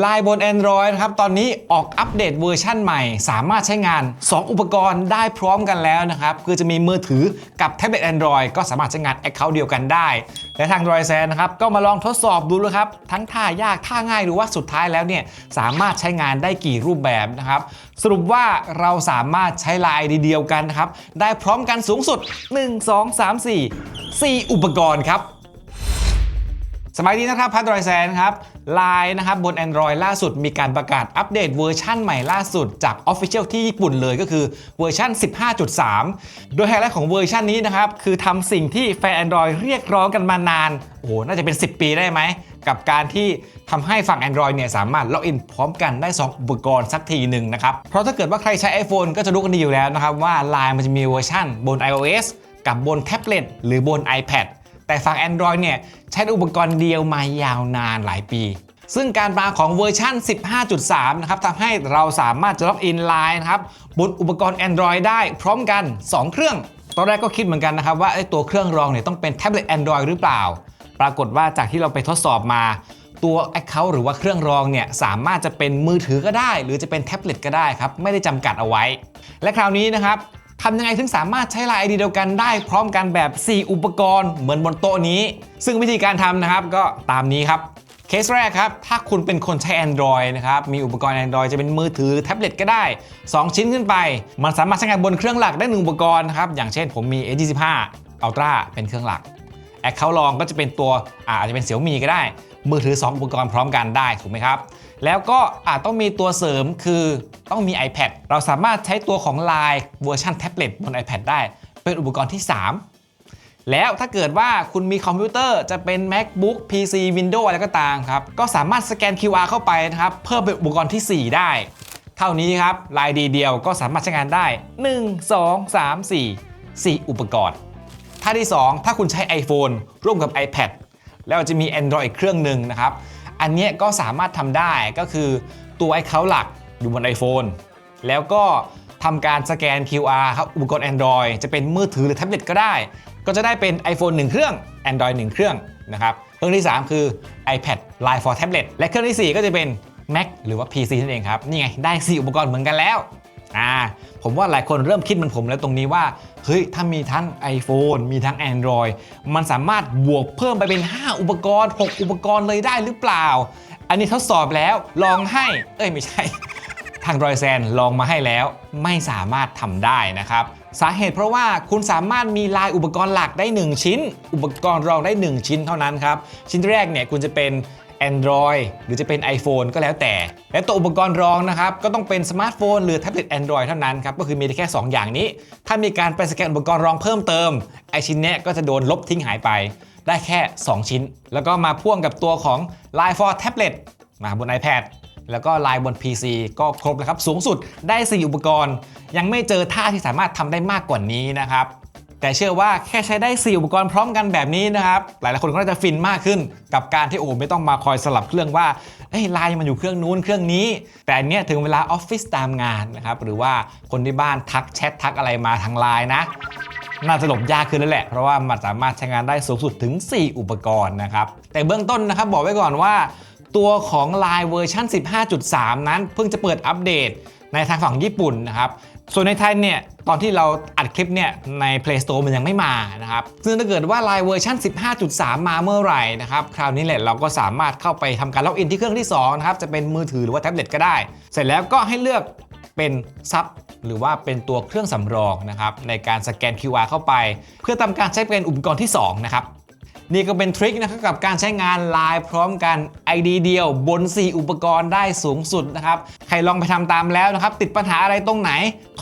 ไลน์บน Android นะครับ ตอนนี้ออกอัปเดตเวอร์ชั่นใหม่ สามารถใช้งาน 2 อุปกรณ์ได้พร้อมกันแล้วนะครับ คือจะมีมือถือกับแท็บเล็ต Android ก็สามารถใช้งาน Account เดียวกันได้ และทาง d r o i d z e n นะครับ ก็มาลองทดสอบดูเลยครับ ทั้งท่ายากท่าง่ายหรือว่าสุดท้ายแล้วเนี่ย สามารถใช้งานได้กี่รูปแบบนะครับ สรุปว่าเราสามารถใช้ไลน์เดียวกันนะครับได้พร้อมกันสูงสุด 1 2 3 4 4 อุปกรณ์ครับ สมัยนี้นะครับพัทรอยแซนครับไลน์นะครับบน Android ล่าสุดมีการประกาศอัปเดตเวอร์ชั่นใหม่ล่าสุดจาก Official ที่ญี่ปุ่นเลยก็คือเวอร์ชัน15.3 โดยไฮไลท์ของเวอร์ชันนี้นะครับ คือทำสิ่งที่แฟน Android เรียกร้องกันมานาน โอ้โห น่าจะเป็น 10 ปีได้ไหม กับการที่ทำให้ฝั่ง Android เนี่ยสามารถล็อกอินพร้อมกันได้ 2 อุปกรณ์สักทีหนึ่งนะครับ เพราะถ้าเกิดว่าใครใช้ iPhone ก็จะรู้กันดีอยู่แล้วนะครับว่า Line มันจะมีเวอร์ชันบน iOS กับบนแท็บเล็ตหรือบน iPad แต่ฝั่ง Android เนี่ยใช้อุปกรณ์เดียวมายาวนานหลายปี ซึ่งการมาของเวอร์ชัน15.3 นะครับทำให้เราสามารถจะล็อกอินไลน์นะครับบนอุปกรณ์ Android ได้พร้อมกัน 2 เครื่อง ตอนแรกก็คิดเหมือนกันนะครับว่าตัวเครื่องรองเนี่ยต้องเป็นแท็บเล็ต Android หรือเปล่า ปรากฏว่าจากที่เราไปทดสอบมาตัว Account หรือว่าเครื่องรองเนี่ยสามารถจะเป็นมือถือก็ได้ หรือจะเป็นแท็บเล็ตก็ได้ครับ ไม่ได้จำกัดเอาไว้ และคราวนี้นะครับ ทำยังไงถึงสามารถใช้ไลน์ ID เดียวกันได้ พร้อมกันแบบ 4 อุปกรณ์เหมือนบนโต๊ะนี้ ซึ่งวิธีการทำนะครับก็ตามนี้ครับเคสแรกครับ ถ้าคุณเป็นคนใช้ Android นะครับ มีอุปกรณ์ Android จะเป็นมือถือแท็บเล็ตก็ได้ 2 ชิ้นขึ้นไป มันสามารถใช้งานบนเครื่องหลักได้1อุปกรณ์นะครับ อย่างเช่นผมมี A25 Ultra เป็นเครื่องหลักแอคเคาท์ลองก็จะเป็นตัวอาอาจจะเป็นเสี่ยวมีก็ได้ มือถือ 2 อุปกรณ์พร้อมกันได้ถูกไหมครับ แล้วก็อาจต้องมีตัวเสริมคือต้องมี iPad เราสามารถใช้ตัวของ Line เวอร์ชันแท็บเล็ตบน iPad ได้ เป็นอุปกรณ์ที่ 3 แล้วถ้าเกิดว่าคุณมีคอมพิวเตอร์จะเป็น MacBook PC Windows อะไรก็ตามครับ ก็สามารถสแกน QR เข้าไปนะครับ เพิ่มเป็นอุปกรณ์ที่ 4 ได้ เท่านี้ครับลายดีเดียวก็สามารถใช้งานได้ 1 2 3 4 4 อุปกรณ์ท่าที่ 2 ถ้าคุณใช้ iPhone ร่วมกับ iPad แล้วจะมี Android อีกเครื่องหนึ่งนะครับ อันนี้ก็สามารถทำได้ก็คือตัว Account หลักอยู่บน iPhone แล้วก็ทำการสแกน QR ครับอุปกรณ์ Android จะเป็นมือถือหรือแท็บเล็ตก็ได้ ก็จะได้เป็น iPhone 1 เครื่อง Android 1 เครื่องนะครับเครื่องที่ 3 คือ iPad Line for Tablet และเครื่องที่ 4 ก็จะเป็น Mac หรือว่า PC นั่นเองครับ นี่ไง ได้ 4 อุปกรณ์เหมือนกันแล้วอ่าผมว่าหลายคนเริ่มคิดเหมือนผมแล้วตรงนี้ว่า เฮ้ย ถ้ามีทั้ง iPhone มีทั้ง Android มันสามารถบวกเพิ่มไปเป็น 5 อุปกรณ์ 6 อุปกรณ์เลยได้หรือเปล่า อันนี้ทดสอบแล้วลองให้ เอ้ย ไม่ใช่ ทางรอยแซนลองมาให้แล้ว ไม่สามารถทำได้นะครับสาเหตุเพราะว่าคุณสามารถมีลายอุปกรณ์หลักได้ 1 ชิ้น อุปกรณ์รองได้ 1 ชิ้นเท่านั้นครับ ชิ้นแรกเนี่ยคุณจะเป็น Android หรือจะเป็น iPhone ก็แล้วแต่ และตัวอุปกรณ์รองนะครับก็ต้องเป็นสมาร์ทโฟนหรือแท็บเล็ต Android เท่านั้นครับก็คือมีได้แค่ 2 อย่างนี้ ถ้ามีการไปสแกนอุปกรณ์รองเพิ่มเติมไอชิ้นเนี้ยก็จะโดนลบทิ้งหายไป ได้แค่ 2 ชิ้น แล้วก็มาพ่วงกับตัวของ Line for Tablet มาบน iPad แล้วก็ไลน์บน PC ก็ครบแล้วครับ สูงสุดได้ 4 อุปกรณ์ ยังไม่เจอท่าที่สามารถทำได้มากกว่านี้นะครับ แต่เชื่อว่าแค่ใช้ได้ 4 อุปกรณ์พร้อมกันแบบนี้นะครับ หลายๆคนก็น่าจะฟินมากขึ้น กับการที่โอ้ไม่ต้องมาคอยสลับเครื่องว่าเอ้ยไลน์มันอยู่เครื่องนู้นเครื่องนี้ แต่อันเนี้ยถึงเวลาออฟฟิศตามงานนะครับหรือว่าคนที่บ้านทักแชททักอะไรมาทางไลน์นะน่าจะหลบยากขึ้นแล้วแหละ เพราะว่ามันสามารถใช้งานได้สูงสุดถึง 4 อุปกรณ์นะครับ แต่เบื้องต้นนะครับบอกไว้ก่อนว่า ตัวของ Line เวอร์ชัน15.3 นั้นเพิ่งจะเปิดอัปเดตในทางฝั่งญี่ปุ่นนะครับ ส่วนในไทยเนี่ยตอนที่เราอัดคลิปเนี่ยใน Play Store มันยังไม่มานะครับซึ่งถ้าเกิดว่า Line เวอร์ชัน15.3 มาเมื่อไหร่นะครับคราวนี้แหละเราก็สามารถเข้าไปทำการล็อกอินที่เครื่องที่2นะครับจะเป็นมือถือหรือว่าแท็บเล็ตก็ได้ เสร็จแล้วก็ให้เลือกเป็นซับหรือว่าเป็นตัวเครื่องสำรองนะครับในการสแกน QR เข้าไป เพื่อทำการใช้เป็นอุปกรณ์ที่2นะครับ นี่ก็เป็นทริคนะครับกับการใช้งานไลน์พร้อมกัน ID เดียวบน 4 อุปกรณ์ได้สูงสุดนะครับ ใครลองไปทำตามแล้วนะครับ ติดปัญหาอะไรตรงไหน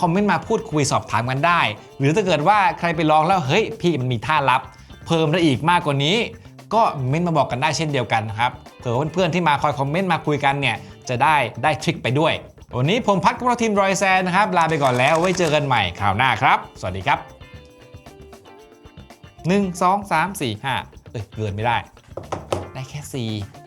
คอมเมนต์มาพูดคุยสอบถามกันได้ หรือถ้าเกิดว่าใครไปลองแล้วเฮ้ยพี่มันมีท่าลับ เพิ่มได้อีกมากกว่านี้ ก็เม้นต์มาบอกกันได้เช่นเดียวกันนะครับเผื่อเพื่อนๆที่มาคอยคอมเมนต์มาคุยกันเนี่ยจะได้ได้ทริคไปด้วยวันนี้ผมพัดกับเราทีมรอยแซนนะครับ ลาไปก่อนแล้วไว้เจอกันใหม่คราวหน้าครับ สวัสดีครับ 1 2 3 4 5 เอ้ยเกินไม่ได้ ได้แค่ 4